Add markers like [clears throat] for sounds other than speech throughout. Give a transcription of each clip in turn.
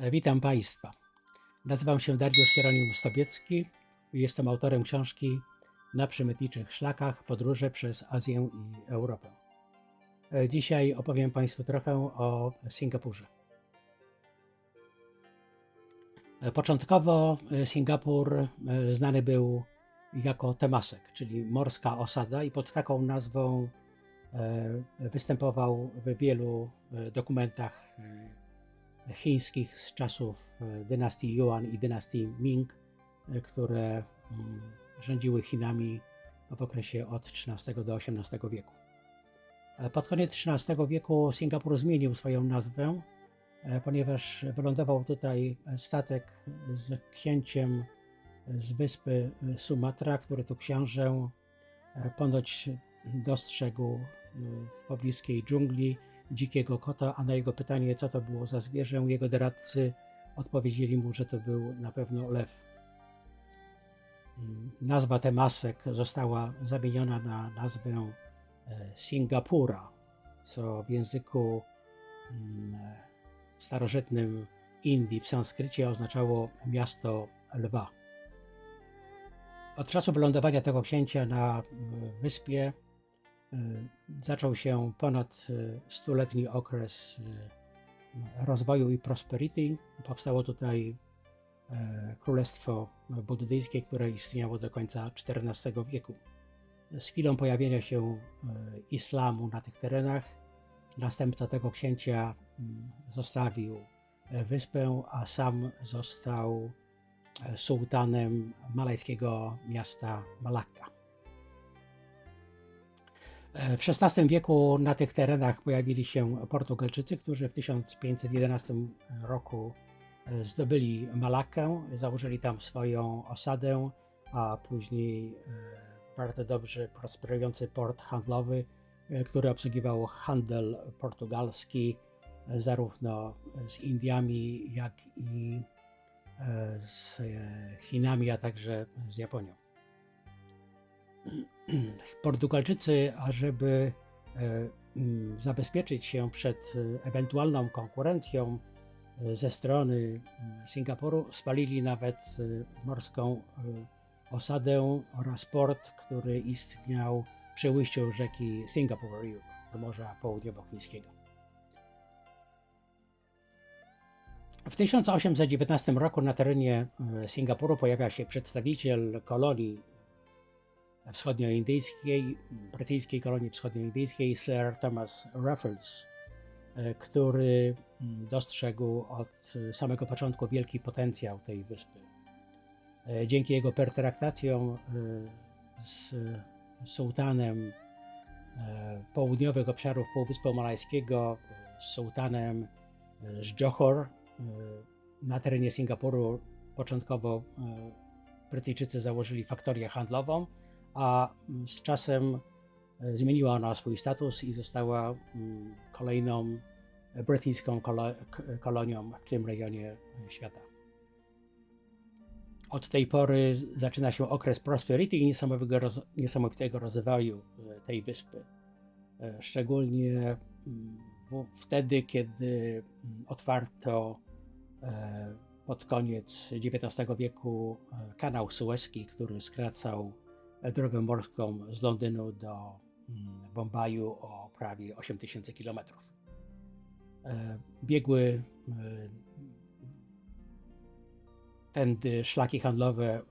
Witam Państwa. Nazywam się Dariusz Hieronim Stobiecki i jestem autorem książki Na przemytniczych szlakach podróże przez Azję i Europę. E, Dzisiaj opowiem Państwu trochę o Singapurze. E, Początkowo e, Singapur znany był jako Temasek, czyli morska osada i pod taką nazwą występował w wielu dokumentach chińskich z czasów e, dynastii Yuan i dynastii Ming, e, które mm, rządziły Chinami w okresie od XIII do XVIII wieku. E, Pod koniec XIII wieku Singapur zmienił swoją nazwę, ponieważ wylądował tutaj statek z księciem z wyspy Sumatra, który to książę ponoć dostrzegł w pobliskiej dżungli dzikiego kota, a na jego pytanie, co to było za zwierzę, jego doradcy odpowiedzieli mu, że to był na pewno lew. Mm, Nazwa Temasek została zamieniona na nazwę e, Singapura, co w języku mm, starożytnym Indii w sanskrycie oznaczało miasto lwa. Od czasu wylądowania tego księcia na mm, wyspie zaczął się ponad y, stuletni okres y, rozwoju i prosperity. Powstało tutaj Królestwo Buddyjskie, które istniało do końca XIV wieku. Z chwilą pojawienia się islamu na tych terenach, następca tego księcia zostawił wyspę, a sam został sułtanem malajskiego miasta Malakka. W XVI wieku na tych terenach pojawili się Portugalczycy, którzy w 1511 roku e, zdobyli Malakkę, założyli tam swoją osadę, a później e, bardzo dobrze prosperujący port handlowy, e, który obsługiwał handel portugalski zarówno z Indiami, jak i z Chinami, a także z Japonią. [clears throat] Portugalczycy, ażeby e, mm, zabezpieczyć się przed e, ewentualną konkurencją e, ze strony mm, Singapuru, spalili nawet morską osadę oraz port, który istniał przy ujściu rzeki Singapore do Morza Południowochińskiego. W 1819 roku na terenie Singapuru pojawia się przedstawiciel kolonii wschodnioindyjskiej, brytyjskiej kolonii wschodnioindyjskiej, Sir Thomas Raffles, e, który mm, dostrzegł od samego początku wielki potencjał tej wyspy. E, Dzięki jego pertraktacjom e, z sułtanem południowych obszarów Półwyspu Malajskiego, z sułtanem z Johor, na terenie Singapuru początkowo Brytyjczycy założyli faktorię handlową, a mm, z czasem e, zmieniła ona swój status i została mm, kolejną brytyjską kolonią w tym rejonie e, świata. Od tej pory zaczyna się okres prosperity i niesamowitego, roz- niesamowitego rozwoju e, tej wyspy. Szczególnie mm, wtedy, kiedy otwarto pod koniec XIX wieku kanał Suezki, który skracał drogę morską z Londynu do mm, Bombaju o prawie 8000 km. Biegły e, tędy szlaki handlowe e,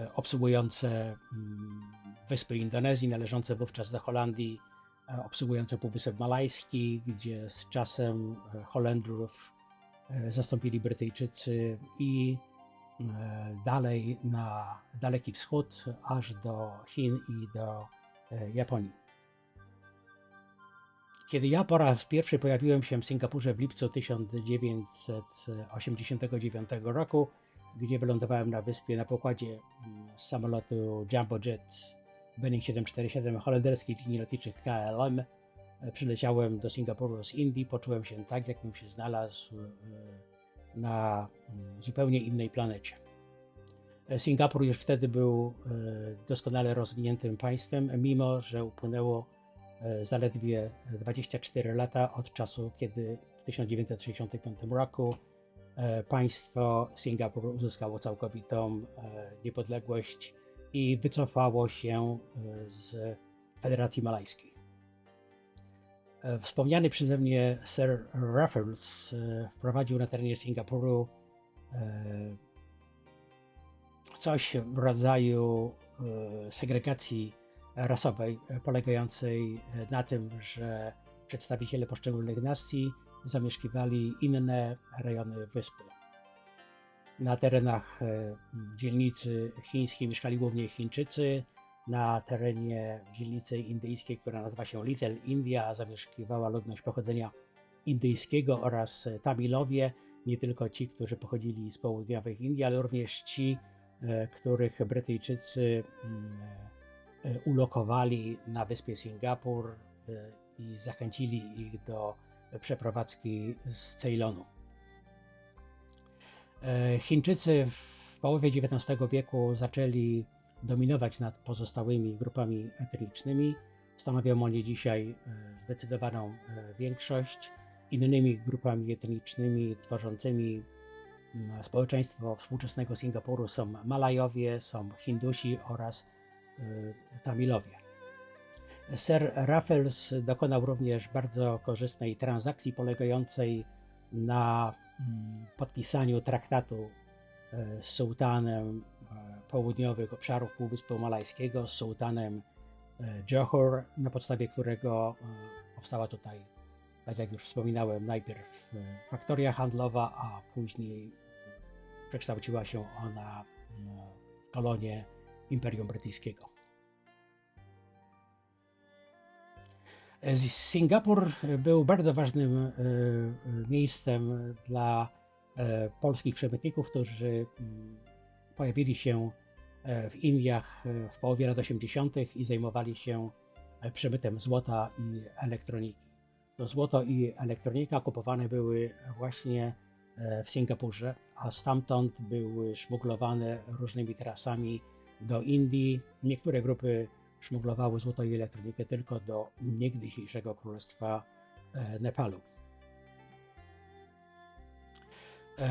e, obsługujące mm, wyspy Indonezji, należące wówczas do Holandii, e, obsługujące Półwysep Malajski, gdzie z czasem e, Holendrów e, zastąpili Brytyjczycy i e, dalej na Daleki Wschód, aż do Chin i do e, Japonii. Kiedy ja po raz pierwszy pojawiłem się w Singapurze w lipcu 1989 roku, gdzie wylądowałem na wyspie na pokładzie mm, samolotu Jumbo Jet Boeing 747 holenderskiej linii lotniczych KLM, e, przyleciałem do Singapuru z Indii, poczułem się tak, jakbym się znalazł e, na mm, zupełnie innej planecie. E, Singapur już wtedy był e, doskonale rozwiniętym państwem, mimo że upłynęło e, zaledwie 24 lata od czasu, kiedy 1965 roku państwo Singapur uzyskało całkowitą niepodległość i wycofało się z Federacji Malajskiej. E, Wspomniany przeze mnie Sir Raffles e, wprowadził na terenie Singapuru e, coś w rodzaju segregacji rasowej, polegającej na tym, że przedstawiciele poszczególnych nacji zamieszkiwali inne rejony wyspy. Na terenach dzielnicy chińskiej mieszkali głównie Chińczycy, na terenie dzielnicy indyjskiej, która nazywa się Little India, zamieszkiwała ludność pochodzenia indyjskiego oraz Tamilowie, nie tylko ci, którzy pochodzili z południowych Indii, ale również ci, e, których Brytyjczycy mm, e, ulokowali na wyspie Singapur e, i zachęcili ich do przeprowadzki z Ceylonu. E, Chińczycy w połowie XIX wieku zaczęli dominować nad pozostałymi grupami etnicznymi. Stanowią oni dzisiaj e, zdecydowaną e, większość. Innymi grupami etnicznymi tworzącymi mm, społeczeństwo współczesnego Singapuru są Malajowie, są Hindusi oraz e, Tamilowie. Sir Raffles dokonał również bardzo korzystnej transakcji polegającej na mm, podpisaniu traktatu z sułtanem południowych obszarów Półwyspu Malajskiego, z sułtanem e, Johor, na podstawie którego e, powstała tutaj, tak jak już wspominałem, najpierw e, faktoria handlowa, a później przekształciła się ona w kolonię Imperium Brytyjskiego. Singapur był bardzo ważnym e, e, miejscem dla e, polskich przemytników, którzy mm, pojawili się e, w Indiach e, w połowie lat 80. i zajmowali się e, przemytem złota i elektroniki. To złoto i elektronika kupowane były właśnie w Singapurze, a stamtąd były szmuglowane różnymi trasami do Indii. Niektóre grupy szmuglowały złoto i elektronikę tylko do niegdysiejszego królestwa Nepalu.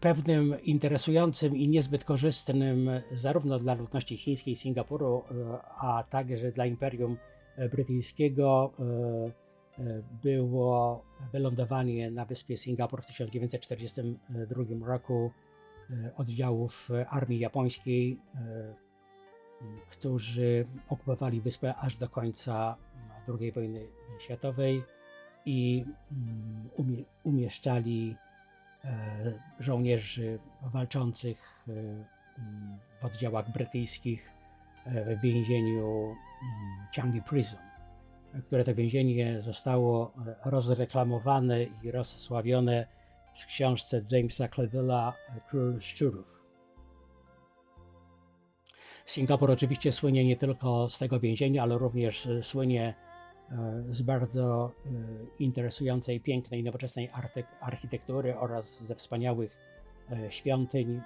Pewnym interesującym i niezbyt korzystnym zarówno dla ludności chińskiej Singapuru, e, a także dla Imperium e, Brytyjskiego e, e, było wylądowanie na wyspie Singapur w 1942 roku e, oddziałów e, armii japońskiej, e, którzy okupowali wyspę aż do końca II wojny światowej i mm, umie, umieszczali e, żołnierzy walczących e, w oddziałach brytyjskich e, w więzieniu mm, Changi Prison, które to więzienie zostało e, rozreklamowane i rozsławione w książce Jamesa Clevilla Król Szczurów. Singapur oczywiście słynie nie tylko z tego więzienia, ale również e, słynie e, z bardzo e, interesującej, pięknej, nowoczesnej architektury oraz ze wspaniałych e, świątyń,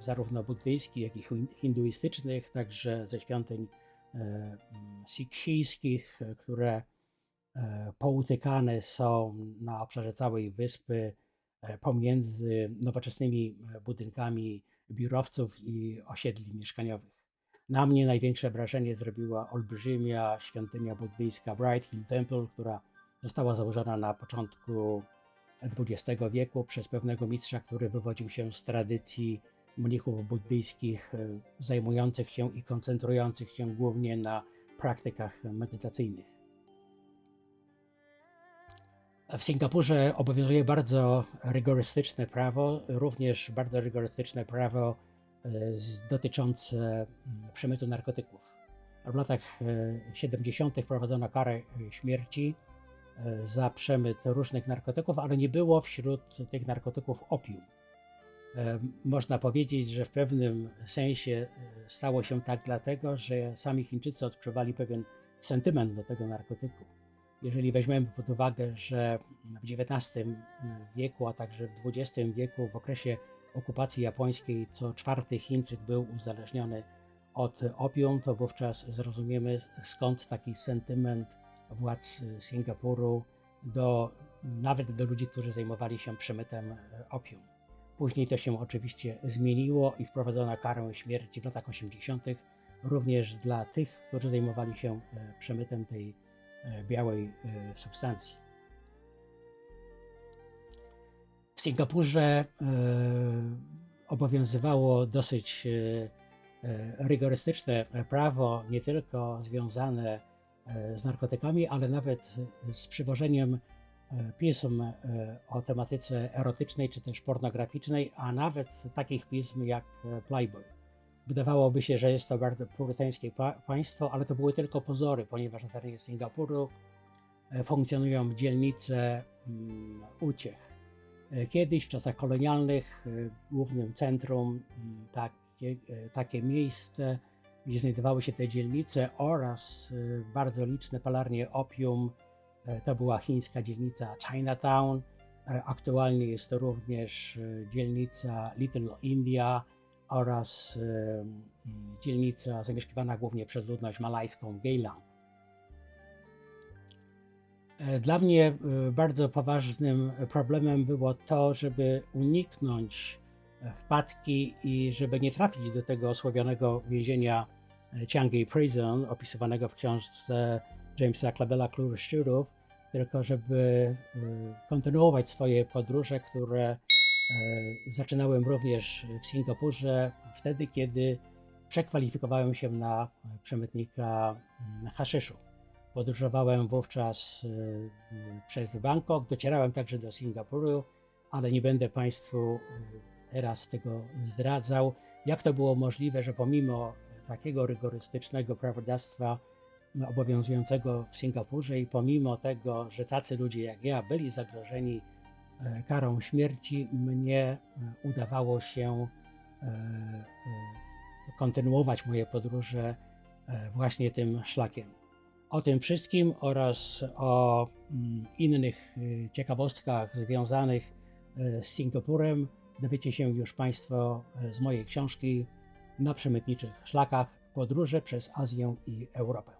zarówno buddyjskich, jak i hin- hinduistycznych, także ze świątyń e, sikhijskich, e, które e, poutykane są na obszarze całej wyspy e, pomiędzy nowoczesnymi e, budynkami biurowców i osiedli mieszkaniowych. Na mnie największe wrażenie zrobiła olbrzymia świątynia buddyjska Bright Hill Temple, która została założona na początku XX wieku przez pewnego mistrza, który wywodził się z tradycji mnichów buddyjskich e, zajmujących się i koncentrujących się głównie na praktykach medytacyjnych. W Singapurze obowiązuje bardzo rygorystyczne prawo, również bardzo rygorystyczne prawo dotyczące mm, przemytu narkotyków. W latach e, 70. wprowadzono karę e, śmierci e, za przemyt różnych narkotyków, ale nie było wśród tych narkotyków opium. E, Można powiedzieć, że w pewnym sensie e, stało się tak dlatego, że sami Chińczycy odczuwali pewien sentyment do tego narkotyku. Jeżeli weźmiemy pod uwagę, że w XIX wieku, a także w XX wieku, w okresie okupacji japońskiej, co czwarty Chińczyk był uzależniony od opium, to wówczas zrozumiemy skąd taki sentyment władz Singapuru do nawet do ludzi, którzy zajmowali się przemytem e, opium. Później to się oczywiście zmieniło i wprowadzono karę śmierci w latach 80. również dla tych, którzy zajmowali się e, przemytem tej e, białej substancji. W Singapurze e, obowiązywało dosyć e, e, rygorystyczne prawo, nie tylko związane z narkotykami, ale nawet z przywożeniem pism o tematyce erotycznej czy też pornograficznej, a nawet takich pism jak Playboy. Wydawałoby się, że jest to bardzo purytańskie pa- państwo, ale to były tylko pozory, ponieważ na terenie Singapuru funkcjonują dzielnice mm, uciech. E, Kiedyś w czasach kolonialnych e, głównym centrum takie, e, takie miejsce, gdzie znajdowały się te dzielnice oraz bardzo liczne palarnie opium, to była chińska dzielnica Chinatown. Aktualnie jest to również dzielnica Little India oraz dzielnica zamieszkiwana głównie przez ludność malajską Geylang. E, Dla mnie e, bardzo poważnym problemem było to, żeby uniknąć e, wpadki i żeby nie trafić do tego osławionego więzienia Changi Prison, opisywanego w książce Jamesa Clavella Klury Szczurów, tylko żeby kontynuować swoje podróże, które zaczynałem również w Singapurze, wtedy kiedy przekwalifikowałem się na przemytnika haszyszu. Podróżowałem wówczas y, przez Bangkok, docierałem także do Singapuru, ale nie będę Państwu y, teraz tego zdradzał. Jak to było możliwe, że pomimo takiego rygorystycznego prawodawstwa no, obowiązującego w Singapurze i pomimo tego, że tacy ludzie jak ja byli zagrożeni e, karą śmierci, mnie e, udawało się e, kontynuować moje podróże właśnie tym szlakiem. O tym wszystkim oraz o mm, innych y, ciekawostkach związanych y, z Singapurem dowiecie się już Państwo y, z mojej książki Na przemytniczych szlakach podróże przez Azję i Europę.